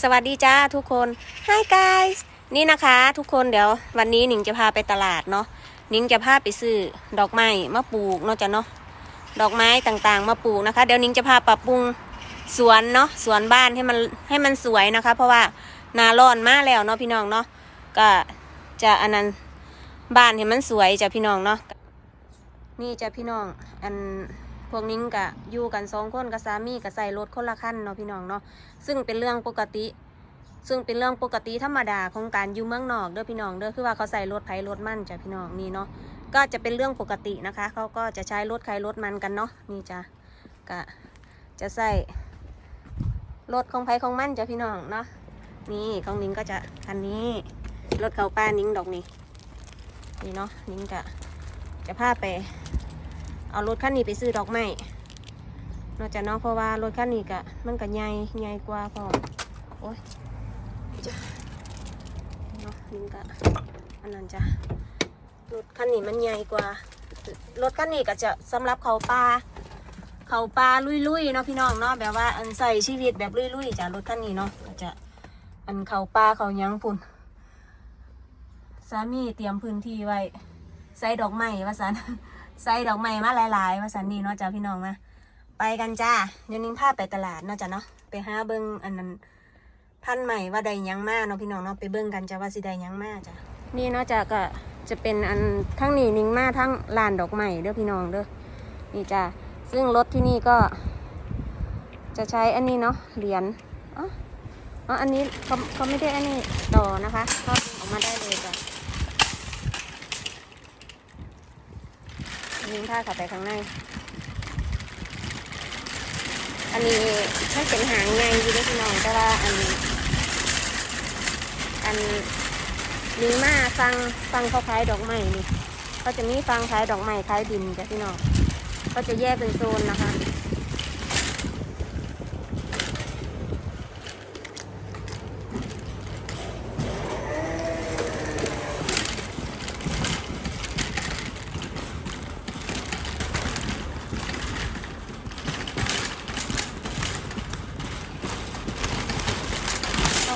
สวัสดีจ้าทุกคน Hi guys นี่นะคะทุกคนเดี๋ยววันนี้หนิงจะพาไปตลาดเนาะหนิงจะพาไปซื้อดอกไม้มาปลูกเนาะจ้ะเนาะดอกไม้ต่างๆ มาปลูกนะคะ เดี๋ยวหนิงจะพาปรับปรุงสวนเนาะสวนบ้านให้มันให้มันสวยนะคะ เพราะว่านาร้อนมากแล้วเนาะพี่น้องเนาะก็จะอันนั้นบ้านให้มันสวยจ้ะพี่น้องเนาะนี่จ้ะพี่น้องอัน พวกนิ้งกะอยู่กันสองคนกับสามีกับใส่รถคนละคันเนาะพี่น้องเนาะซึ่งเป็นเรื่องปกติ ซึ่งเป็นเรื่องปกติธรรมดาของการอยู่เมืองนอกเด้อพี่น้องเด้อคือว่าเขาใส่รถไถรถมันจ้ะพี่น้องนี่เนาะก็จะเป็นเรื่องปกตินะคะเขาก็จะใช้รถไถรถมันกันเนาะนี่จ้ะก็จะใส่รถของไผของมันจ้ะพี่น้องเนาะนี่ของนิ้งก็จะคันนี้รถเขาป้านิ้งดอกนี่นี่เนาะนิ้งก็จะพาไป เอารถคันนี้ไปซื้อดอกไม้นอกจากน้องเพราะว่ารถคันนี้กะมันก็ใหญ่ใหญ่กว่าพอโอ้ยจ้ะเนาะนี่กะอันนั้นจ้ะรถคันนี้มันใหญ่กว่ารถคันนี้ก็จะสำหรับเขาปลาเขาปลาลุยๆเนาะพี่น้องเนาะแบบว่าอันใส่ชีวิตแบบลุยๆจ้ะรถคันนี้เนาะก็จะอันเขาปลาเขายังพุ่นสามีเตรียมพื้นที่ไว้ใส่ดอกไม้ว่าสัน ใส่ดอกไม้มาหลายๆว่าสันนี่เนาะจ้ะพี่น้องมาไปกันจ้าเดี๋ยวนิ้งพาไปตลาดเนาะจ้ะเนาะไปหาเบิ้งอันนั้นพันใหม่ว่าใดยังมาเนาะพี่น้องเนาะไปเบิ้งกันจ้าว่าสิใดยังมาจ้ะนี่เนาะจ้ะก็จะเป็นอันทั้งนี้นิ้งมาทั้งลานดอกไม้เด้อพี่น้องเด้อนี่จ้ะซึ่งรถที่นี่ก็ จะใช้อันนี้เนาะเหรียญอ๋ออ๋ออันนี้เขาเขาไม่ได้อันนี้ต่อนะคะก็ดึงออกมาได้เลยจ้ะ นิ้งพาเข้าไปข้างใน อันนี้มันเป็นหางไงอยู่ด้วยพี่น้องแต่ว่าอัน อันนี้มาฟังฟังเขาขายดอกไม้นี่ ก็จะมีฟังขายดอกไม้ขายดินจ้ะพี่น้อง ก็จะแยกเป็นโซนนะคะ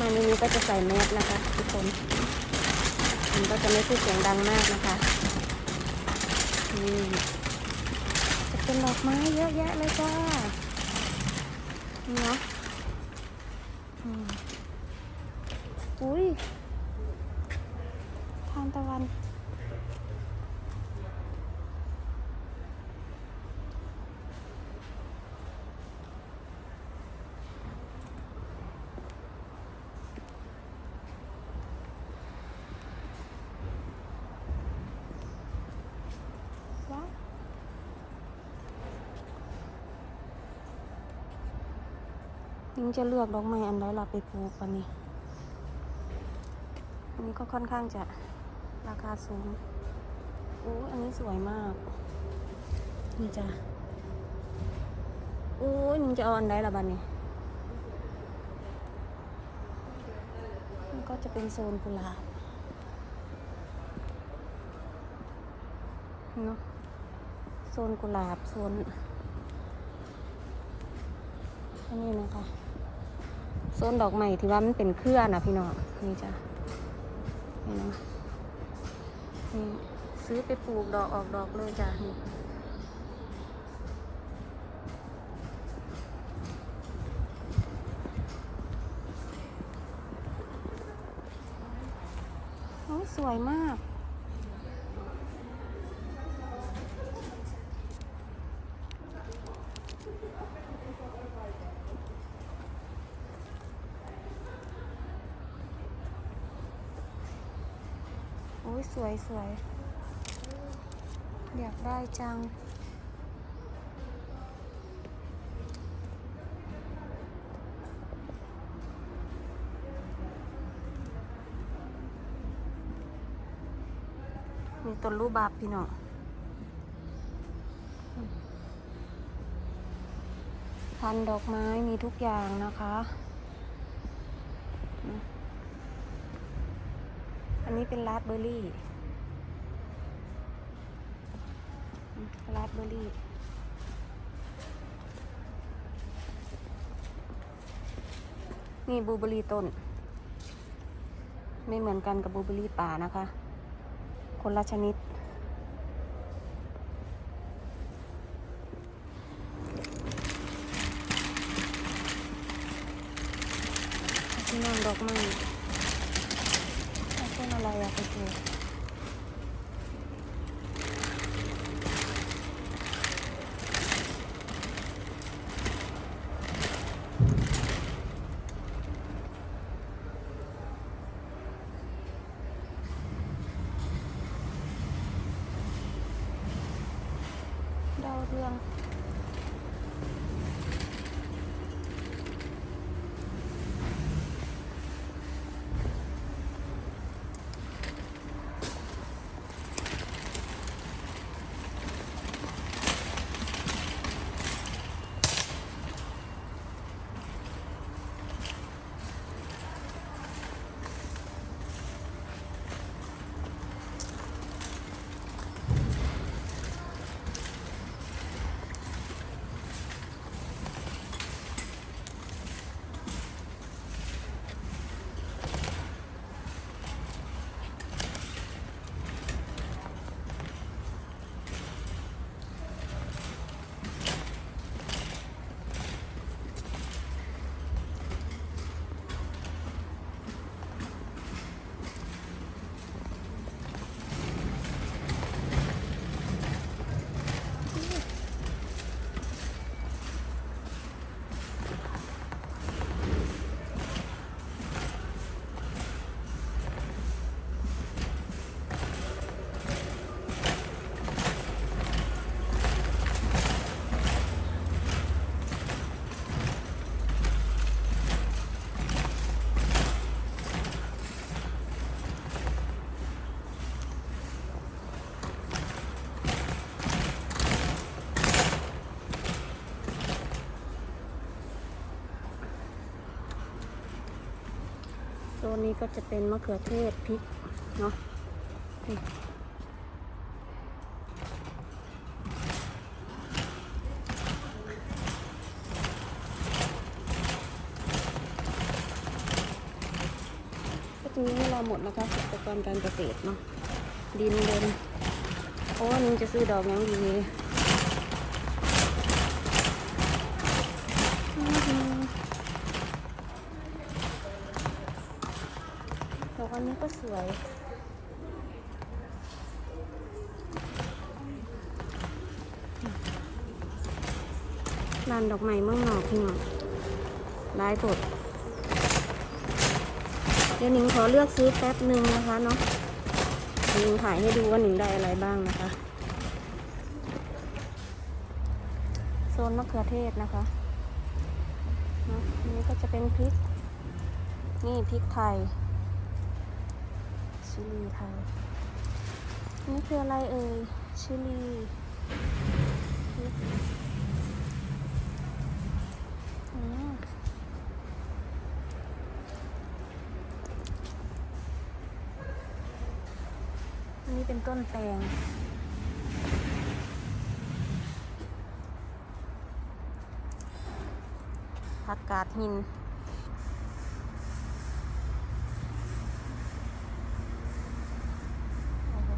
มาในนี้ก็จะใส่แมสนะคะ ทุกคน มันก็จะไม่พูดเสียงดังมากนะคะนี่จะเป็นดอกไม้เยอะแยะเลยจ้านี่เนาะอุ้ยทานตะวัน ยิงจะเลือกดอกไม้อันใดเราไปปลูกวันนี้ อันนี้ก็ค่อนข้างจะราคาสูงโอ้อันนี้สวยมาก นี่จ้ะโอ้ยยิงจะเอาอันใดละบันนี้มันก็จะเป็นโซนกุหลาบเนาะโซนกุหลาบโซนอันนี้นะคะ โซนดอกไม้ที่ว่ามันเป็นเครือนะพี่น้องนี่จ้ะนี่นะนี่ซื้อไปปลูกดอกออกดอกเลยจ้ะนี่โอ้สวยมาก ยสวยสวยอยากได้จัง มีต้นรูบาบพี่น้องพันดอกไม้มีทุกอย่างนะคะ อันนี้เป็นราสเบอร์รี่ราสเบอร์รี่นี่บูเบอร์รี่ต้น ไม่เหมือนกันกับบูเบอร์รี่ป่านะคะ คนละชนิดที่นั่งดอกไม้ ต้นอะ นี้ก็จะเป็นมะเขือเทศพริกเนาะนี่ก็จะมีให้เราหมดนะคะอุปกรณ์การเกษตรเนาะดินเดินโอ้นึงจะซื้อดอกยังดี นนี้ก็สวยร้านดอกไม้เมืองนอกพี่น้องลายบดเดี๋ยวหนิงขอเลือกซื้อแป๊บหนึ่งนะคะเนาะหนิงถ่ายให้ดูว่าหนิงได้อะไรบ้างนะคะ โซนมะเขือเทศนะคะนอะอันนี้ก็จะเป็นพริก นี่พริกไทย ชิลีไทยนี่คืออะไรเอ่ย ชิลีอันนี้เป็นต้นแตงผักกาดหิน โอ้โห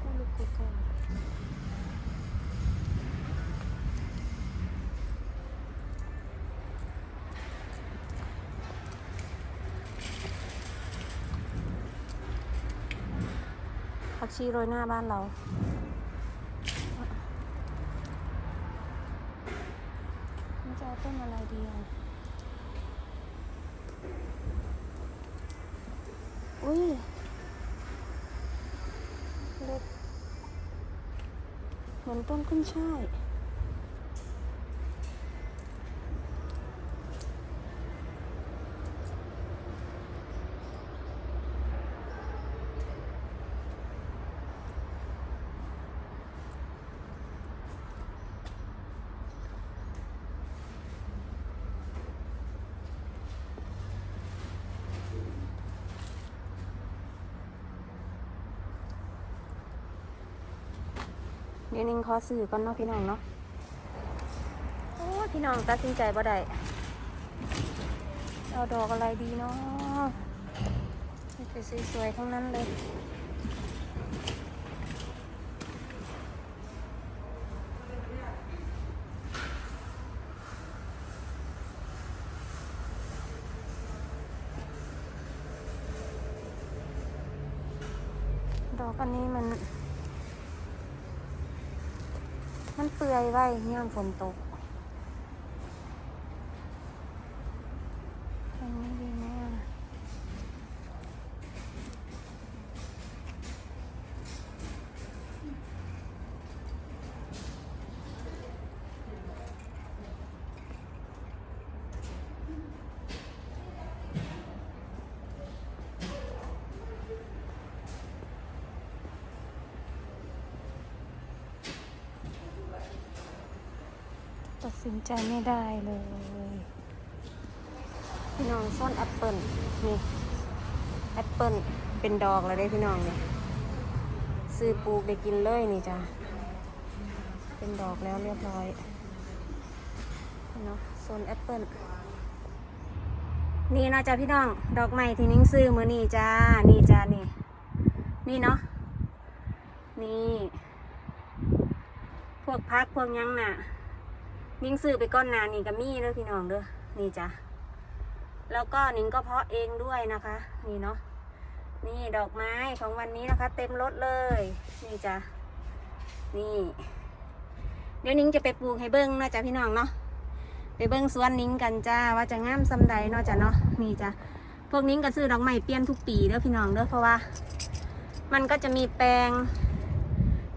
กูลูกกูแก่ผั กชีโรยหน้าบ้านเรา จะเอาต้นอะไรดีอะ อุ้ยเล็กเหมือนต้นขึ้นช่าย ดี๋ยวนิงขอซื้อก่อนเนาะพี่น้องเนาะโอ้พี่น้องตัดสินใจบ่ได้เอาดอกอะไรดีเนาะสวยๆทั้งนั้นเลย ดอกอันนี้มัน มันเปื่อย ไว้ย่ามฝนตกอันนี้ดีไหมอะ ตัดสินใจไม่ได้เลย พี่น้องส้นแอปเปิลนี่แอปเปิลเป็นดอกแล้วได้พี่น้องเนี่ยซื้อปลูกได้กินเลยนี่จ้ะเป็นดอกแล้วเรียบร้อยเนาะโซนแอปเปิลนี่นะจ้ะพี่น้อง ดอกใหม่ที่นิ้งซื้อมือนี่จ้านี่จ้านี่ นี่เนาะนี่ พวกพักพวกยังน่ะ นิ้งซื้อไปก้อนนานนี่ก็มีเด้อพี่น้องเด้อนี่จ้ะแล้วก็นิ้งก็เพาะเองด้วยนะคะ นี่เนาะนี่ดอกไม้ของวันนี้นะคะ เต็มรถเลย นี่จ้ะนี่ เดี๋ยวนิ้งจะไปปลูกให้เบิ้งนาะจ้ะพี่น้องเนาะไปเบิ้งสวนนิ้งกันจ้าว่าจะงามซำใดเนาะจ้ะเนาะนี่จ้ะพวกนิ้งก็ซื้อดอกไม้เปลี่ยนทุกปีเด้อพี่น้องเด้อเพราะว่า มันก็จะมีแปลง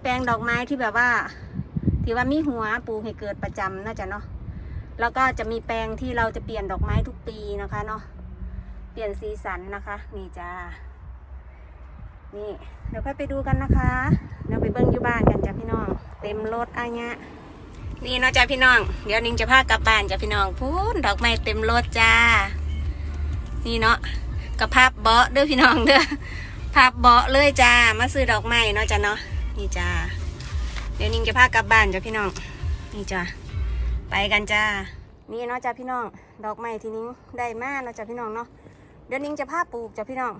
แปลงดอกไม้ที่แบบว่า ที่ว่ามีหัวปลูกให้เกิดประจำเนาจะเนาะแล้วก็จะมีแปลงที่เราจะเปลี่ยนดอกไม้ทุกปีนะคะเนาะเปลี่ยนสีสันนะคะ นี่จ้านี่เดี๋ยวค่อยไปดูกันนะคะเดี๋ยวไปเบิ้งอยู่บ้านกันจ้ะพี่น้อง เต็มรถอายะนี่เนาะจ้ะพี่น้อง เดี๋ยวนิ้งจะพากลับบ้านจ้ะพี่น้องพูนดอกไม้เต็มรถจ้า นี่เนาะกับภาพเบาะเด้อพี่น้องเด้อภาพเบาะเลยจ้ามาซื้อดอกไม้เนาะจ้ะเนาะนี่จ้า เดี๋ยวนิ้งจะพากลับบ้านจ้ะพี่น้อง นี่จ้าไปกันจ้า นี่เนาะจ้าพี่น้อง ดอกไม้ที่นิ้งได้มาเนาะจ้าพี่น้องเนาะ เดี๋ยวนิ้งจะพาปลูกจ้าพี่น้อง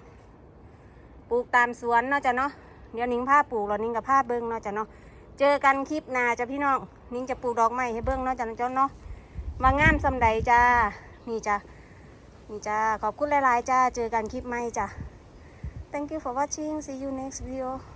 ปลูกตามสวนเนาะจ้าเนาะ เดี๋ยวนิ้งพาปลูกแล้วนิ้งกับพาเบิ้งเนาะจ้าเนาะ เจอกันคลิปหน้าจ้าพี่น้อง นิ้งจะปลูกดอกไม้ให้เบิ้งเนาะจ้าเนาะเนาะ มางามสำใดจ้า นี่จ้านี่จ้า ขอบคุณหลายๆจ้า เจอกันคลิปใหม่จ้า Thank you for watching. See you next video.